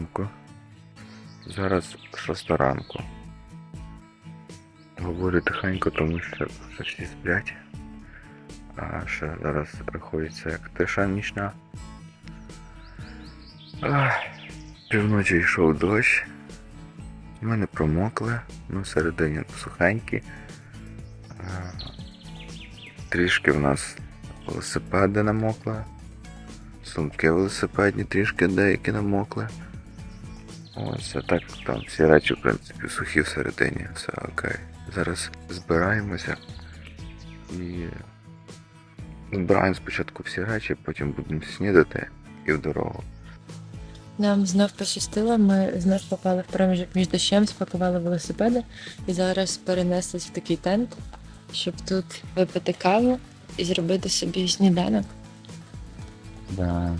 ранку. Зараз шоста ранку. Говорю тихенько, тому що вже всі сплять. А ще зараз рахується як тиша нічна. Півночі йшов дощ. Ми не промокли, ну всередині сухенькі. Трішки в нас велосипеди намокли. Сумки велосипедні трішки деякі намокли. Ось, а так там всі речі, в принципі, сухі всередині, все окей. Зараз збираємося і збираємо спочатку всі речі, потім будемо снідати і в дорогу. Нам знов пощастило, ми знов попали в проміжок між дощем, спакували велосипеди і зараз перенеслись в такий тент, щоб тут випити каву і зробити собі сніданок. Да.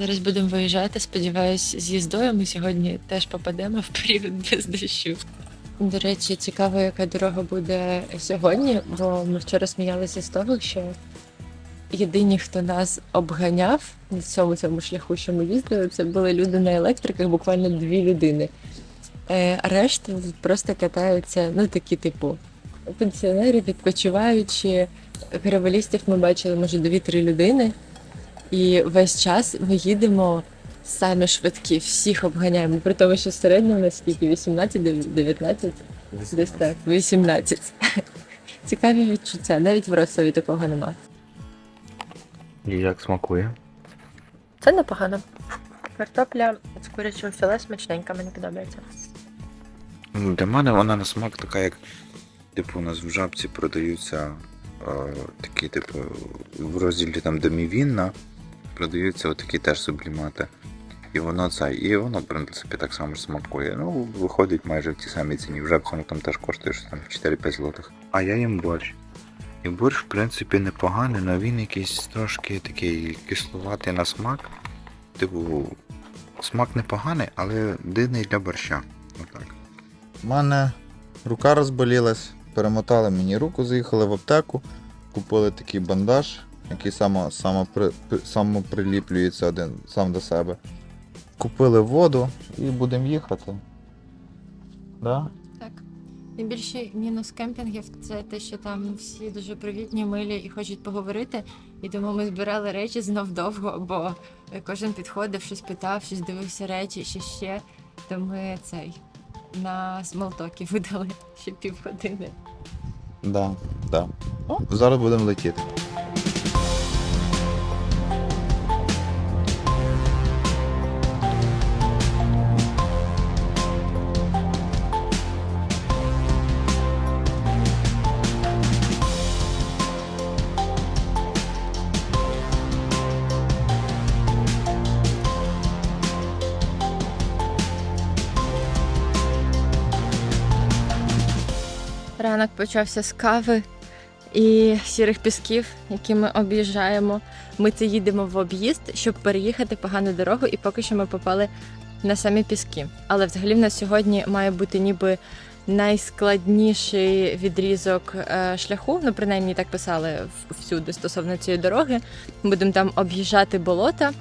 Зараз будемо виїжджати. Сподіваюсь, з їздою ми сьогодні теж попадемо в період без дощу. До речі, цікаво, яка дорога буде сьогодні, бо ми вчора сміялися з того, що єдині, хто нас обганяв на цьому цьому шляху, що ми їздили, це були люди на електриках, буквально дві людини. Е, а решта просто катаються, ну такі, типу, пенсіонери, відпочиваючи. Гравелістів ми бачили, може, дві-три людини. І весь час ми їдемо самі швидкі, всіх обганяємо. При тому, що середньо у нас скільки? 18, 19? Десь так, 18. Цікаві відчуття. Навіть в Ростові такого нема. І як смакує? Це непогано. Картопля з курячого філе смачненька, мені подобається. Ну, Для мене вона на смак така, як типу у нас в жабці продаються е, такі, типу, в розділі там домівінна продаються отакі теж сублімати. І воно це, і воно, в принципі, так само ж смакує. Ну, виходить майже в ті самі ціні. В жабці воно там теж коштує щось там 4-5 злотих. А я їм борщ. І борщ, в принципі, непоганий, але він якийсь трошки такий кислуватий на смак. Типу, смак непоганий, але дивний для борща. Отак. У мене рука розболілась, перемотали мені руку, заїхали в аптеку, купили такий бандаж, який само, само, при, при- самоприліплюється один сам до себе. Купили воду і будемо їхати. Да? Так. Найбільший мінус кемпінгів це те, що там всі дуже привітні, милі і хочуть поговорити. І тому ми збирали речі знов довго, бо кожен підходив, щось питав, щось дивився речі, ще ще. То ми цей на смолтокі видали ще півгодини. Да, да. О, зараз будемо летіти. Почався з кави і сірих пісків, які ми об'їжджаємо. Ми це їдемо в об'їзд, щоб переїхати погану дорогу, і поки що ми попали на самі піски. Але взагалі в нас сьогодні має бути ніби найскладніший відрізок е, шляху. Ну, принаймні так писали всюди стосовно цієї дороги. Будемо там об'їжджати болота.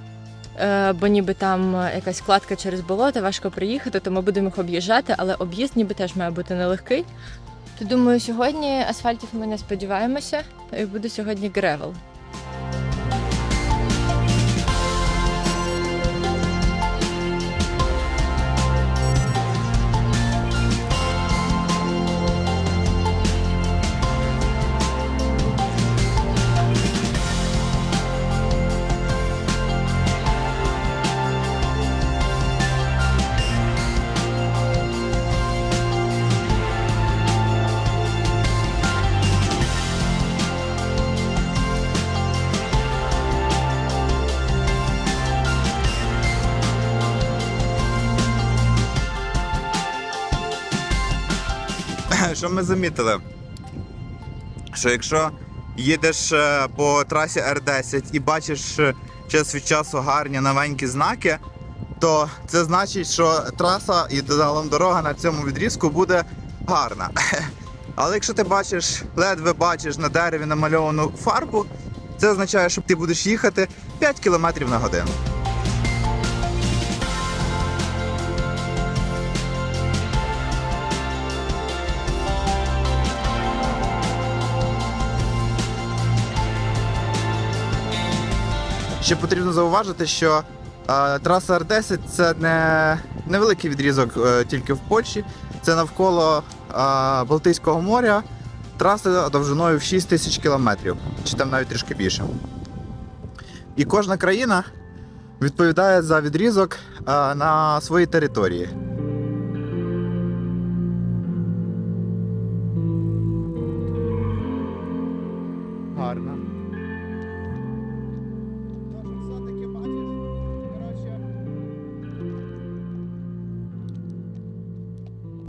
е, Бо ніби там якась кладка через болото, важко приїхати, то ми будемо їх об'їжджати, але об'їзд ніби теж має бути нелегкий. То думаю, сьогодні асфальтів ми не сподіваємося, і буде сьогодні гревел. Що ми замітили? Що якщо їдеш е, по трасі Р10 і бачиш е, час від часу гарні новенькі знаки, то це значить, що траса і загалом дорога на цьому відрізку буде гарна. Але якщо ти бачиш, ледве бачиш на дереві намальовану фарбу, це означає, що ти будеш їхати 5 км на годину. Ще потрібно зауважити, що е, траса Р10 це не невеликий відрізок е, тільки в Польщі, це навколо е, Балтійського моря. Траса довжиною в 6 тисяч кілометрів, чи там навіть трішки більше. І кожна країна відповідає за відрізок е, на своїй території.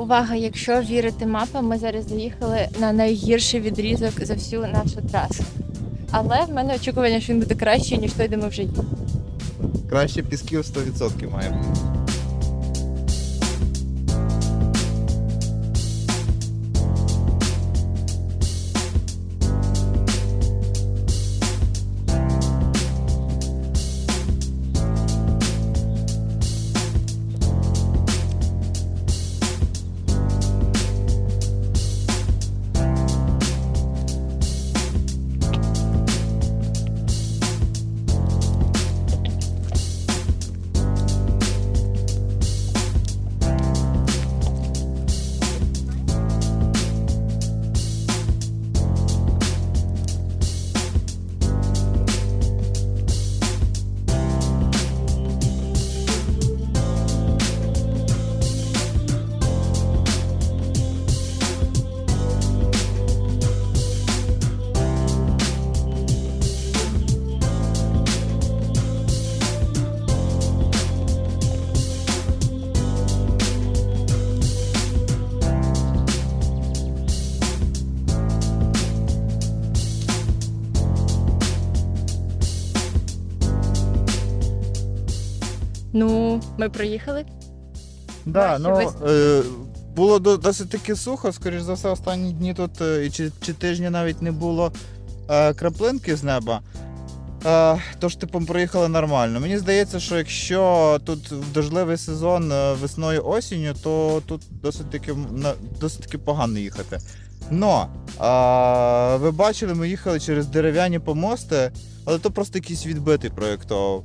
Увага, якщо вірити мапам, ми зараз заїхали на найгірший відрізок за всю нашу трасу. Але в мене очікування, що він буде кращий, ніж той, де ми вже їхали. Краще пісків 100% має бути. Ми проїхали. Да, Ваші ну, вис- е, було до- досить таки сухо, скоріш за все, останні дні тут е, і чи, чи тижні навіть не було е, краплинки з неба. Е, тож, типу, проїхали нормально. Мені здається, що якщо тут в дождливий сезон е, весною осінню, то тут досить таки, м- на- досить таки погано їхати. Но е, ви бачили, ми їхали через дерев'яні помости, але то просто якийсь відбитий проєктував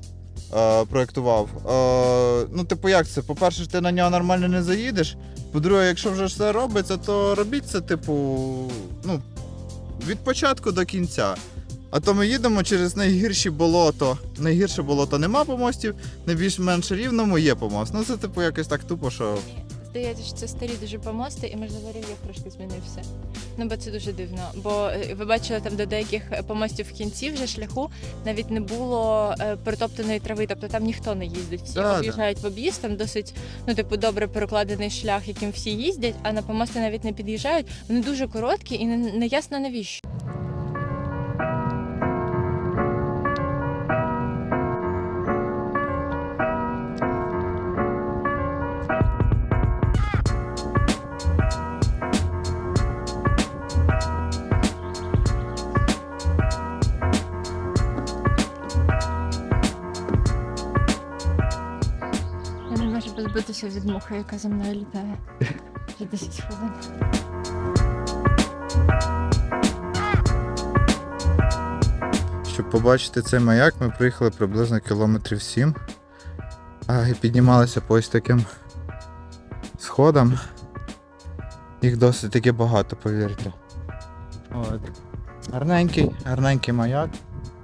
е, проєктував. Е, ну, типу, як це? По-перше, ти на нього нормально не заїдеш. По-друге, якщо вже все робиться, то робіть це, типу, ну, від початку до кінця. А то ми їдемо через найгірші болото. Найгірше болото нема помостів, найбільш-менш рівному є помост. Ну це типу якось так тупо, що. Здається, що це старі дуже помости, і можливо рельєф трошки змінився. Ну бо це дуже дивно. Бо е, ви бачили там до деяких помостів в кінці вже шляху навіть не було е, притоптаної трави, тобто там ніхто не їздить. Всі Да, да. в об'їзд, там досить ну типу добре перекладений шлях, яким всі їздять, а на помости навіть не під'їжджають. Вони дуже короткі і не, не ясно навіщо. Можу від мухи, яка за мною літає. Вже 10 хвилин. Щоб побачити цей маяк, ми приїхали приблизно кілометрів 7. І піднімалися по ось таким сходам. Їх досить таки багато, повірте. От. Гарненький, гарненький маяк,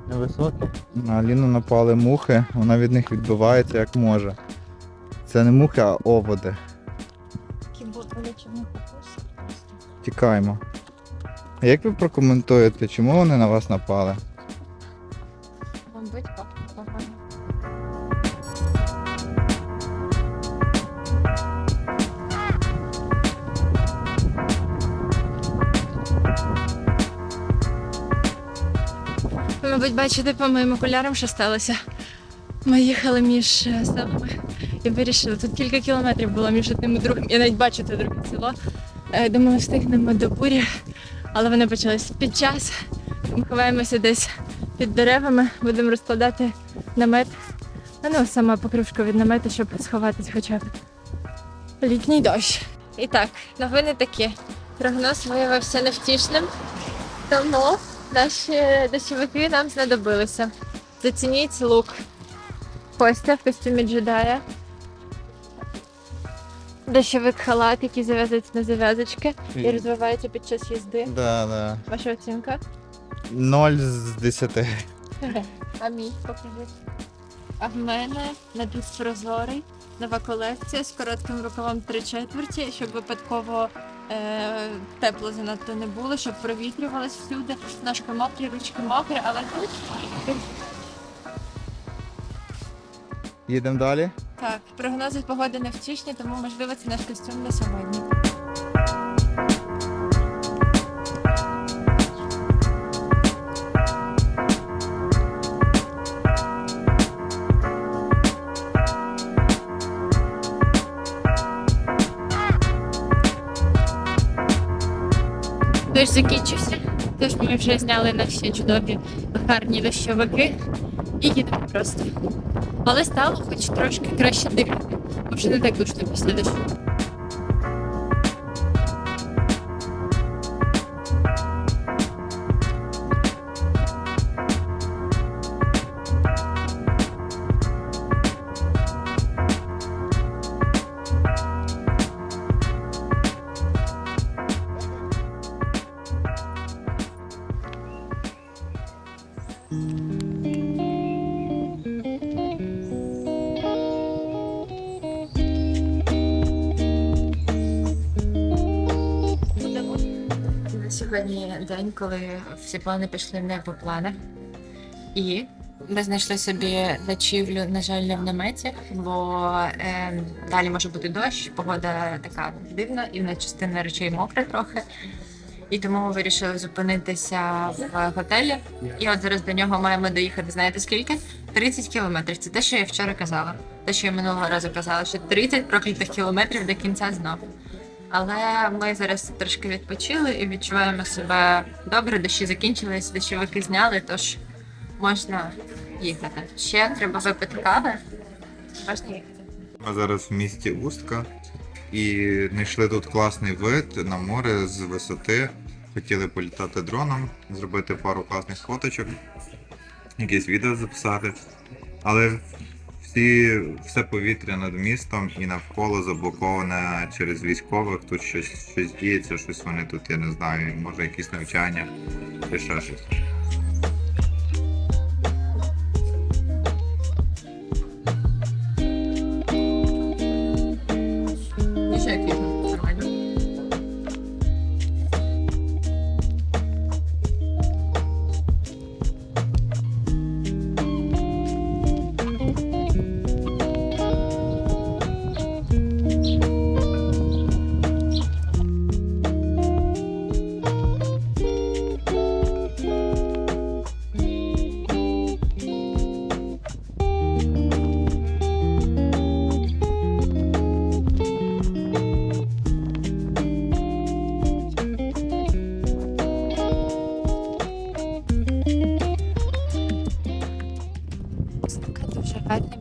невисокий. На Ліну напали мухи, вона від них відбивається як може. Це не мухи, а оводи. Тікаємо. А як ви прокоментуєте, чому вони на вас напали? Мабуть, пахне мабуть, бачите по моїм окулярам, що сталося. Ми їхали між е, селами і вирішили. Тут кілька кілометрів було між одним і другим. Я навіть бачу це друге село. Е, Думаю, встигнемо до бурі, але вони почались під час. Ми ховаємося десь під деревами, будемо розкладати намет. А ну, сама покривка від намету, щоб сховатись хоча б. Літній дощ. І так, новини такі. Прогноз виявився невтішним, тому наші дощовики нам знадобилися. Зацініть лук. Костя в костюмі джедая. Дощовик халат, який зав'язується на зав'язочки і розвивається під час їзди. Да, да. Ваша оцінка? 0 з 10. А мій покажи. А в мене напівпрозорий, нова колекція з коротким рукавом 3 четверті, щоб випадково е, тепло занадто не було, щоб провітрювалось всюди. Ножки мокрі, ручки мокрі, але тут Їдемо далі. так, прогнози погоди невтішні, тому можливо це наш костюм на сьогодні. Дощ закінчився, тож ми вже зняли наші чудові гарні дощовики і їдемо просто. Але стало хоч трошки краще дихати, бо вже не так душно після дощу. На сьогодні день, коли всі плани пішли не по планах. І ми знайшли собі ночівлю, на жаль, не в наметі, бо е, далі може бути дощ, погода така дивна, і на частина речей мокра трохи. І тому ми вирішили зупинитися в готелі. І от зараз до нього маємо доїхати. Знаєте скільки? 30 кілометрів. Це те, що я вчора казала. Те, що я минулого разу казала, що 30 проклятих кілометрів до кінця знову. Але ми зараз трошки відпочили і відчуваємо себе добре, дощі закінчились, дощовики зняли, тож можна їхати. Ще треба випити кави. Можна їхати. Ми зараз в місті Устка і знайшли тут класний вид на море з висоти. Хотіли політати дроном, зробити пару класних фоточок, якесь відео записати. Але всі, все повітря над містом і навколо заблоковане через військових. Тут щось, щось діється, щось вони тут, я не знаю, може якісь навчання чи ще щось.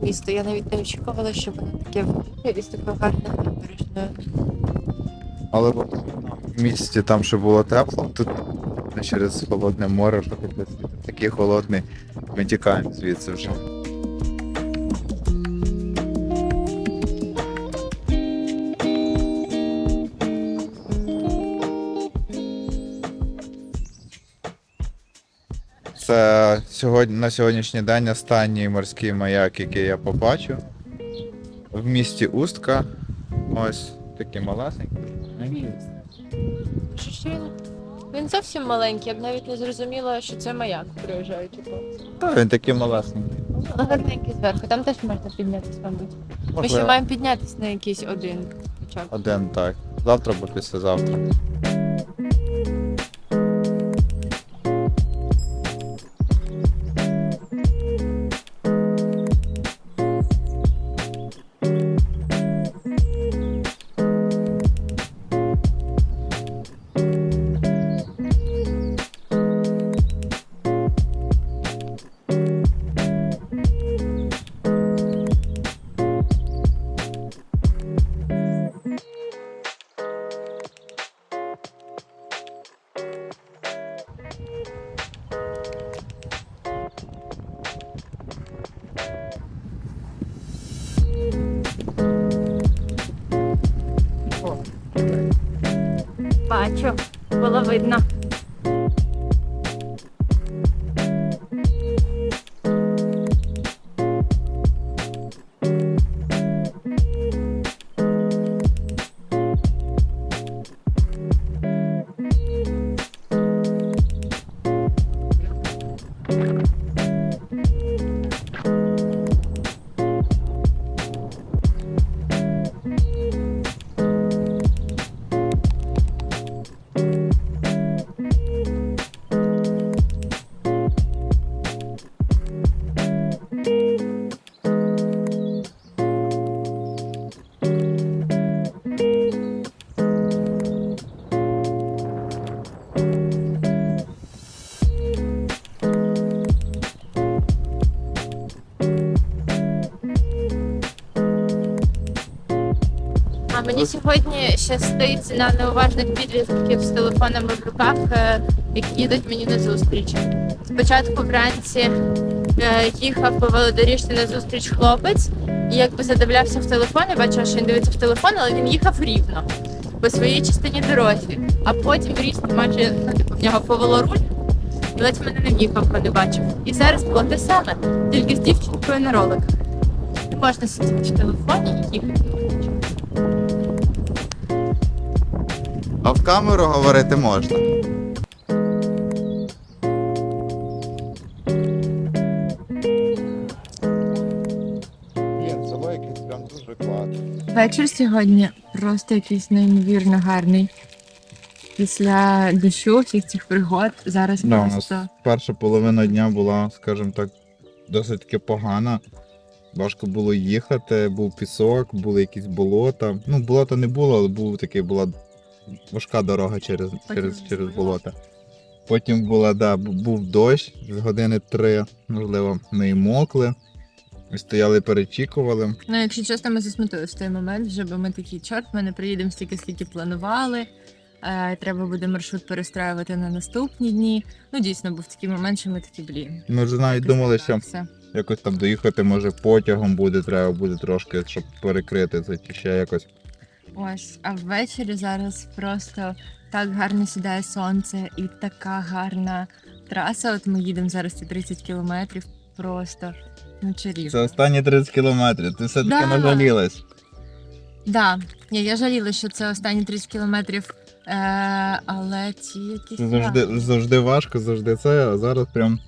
Місто. Я навіть не очікувала, що воно таке велике і з такою гарною набережною. Але в місті там ще було тепло, тут через холодне море, що таке холодний. Ми тікаємо звідси вже. Це сьогодні, на сьогоднішній день останній морський маяк, який я побачив. В місті Устка. Ось такий малесенький. Що ще? Він зовсім маленький, я б навіть не зрозуміла, що це маяк, приїжджаючи по. Та він такий малесенький. Але гарненький зверху, там теж можна піднятися, мабуть. Ми ще Можливо, маємо піднятися на якийсь один хоча б. Один так. Завтра або післязавтра. Сьогодні щастить на неуважних підлітків з телефонами в руках, е, які їдуть мені на зустріч. Спочатку вранці е, їхав по велодоріжці на зустріч хлопець, і якби задивлявся в телефон, я бачила, що він дивиться в телефон, але він їхав рівно по своїй частині дорозі. А потім різко майже ну, типу, в нього повело руль, ледь мене не в'їхав, коли бачив. І зараз було те саме, тільки з дівчинкою на роликах. Не можна сидіти в телефоні і їхати. А в камеру говорити можна. Вечір сьогодні просто якийсь неймовірно гарний. Після дощу всіх цих пригод зараз Да, у нас просто перша половина дня була, скажімо так, досить таки погана. Важко було їхати, був пісок, були якісь болота. Ну, болота не було, але був такий, була важка дорога через, через, через болото. Потім була, да, був дощ з години три, можливо, ми і мокли. І стояли, перечікували. Ну, якщо чесно, ми засмутилися в той момент, вже бо ми такі, чорт, ми не приїдемо стільки, скільки планували. Е, треба буде маршрут перестраювати на наступні дні. Ну, дійсно, був такий момент, що ми такі, блін. Ми вже навіть думали, що все. якось там доїхати, може, потягом буде, треба буде трошки, щоб перекрити це чи ще якось. Ось, а ввечері зараз просто так гарно сідає сонце і така гарна траса. От ми їдемо зараз ці 30 кілометрів. Просто ну чарівно. Це останні 30 кілометрів. Ти все-таки Да. нажалілась. Да, ні, я жаліла, що це останні 30 кілометрів, е, але ці якісь. Це завжди, завжди важко, завжди це, а зараз прям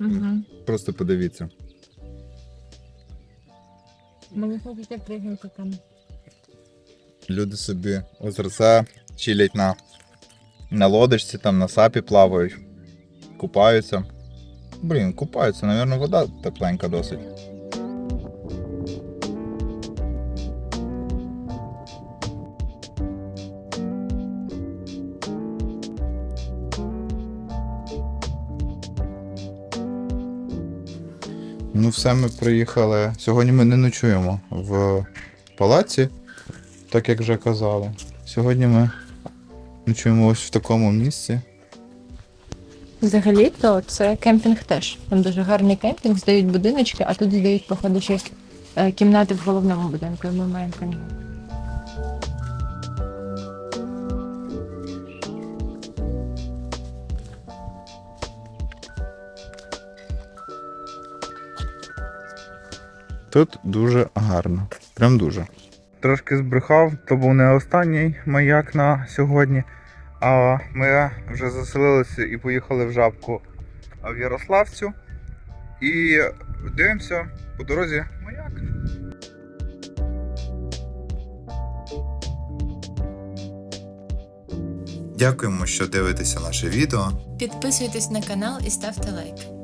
Угу. просто подивіться. Мені хочеться пригнути там. Люди собі озерця чилять на, на лодочці, там на сапі плавають, купаються. Блін, купаються, напевно, вода тепленька досить. Ну, все, ми приїхали. Сьогодні ми не ночуємо в палаці, так як вже казали. Сьогодні ми ночуємо ось в такому місці. Взагалі, то це кемпінг теж. Там дуже гарний кемпінг, здають будиночки, а тут здають, походу, ще е, кімнати в головному будинку, і ми маємо по ньому. Тут дуже гарно. Прям дуже. Трошки збрехав, то був не останній маяк на сьогодні. А ми вже заселилися і поїхали в жабку в Ярославцю. І дивимося по дорозі маяк. Дякуємо, що дивитеся наше відео. Підписуйтесь на канал і ставте лайк.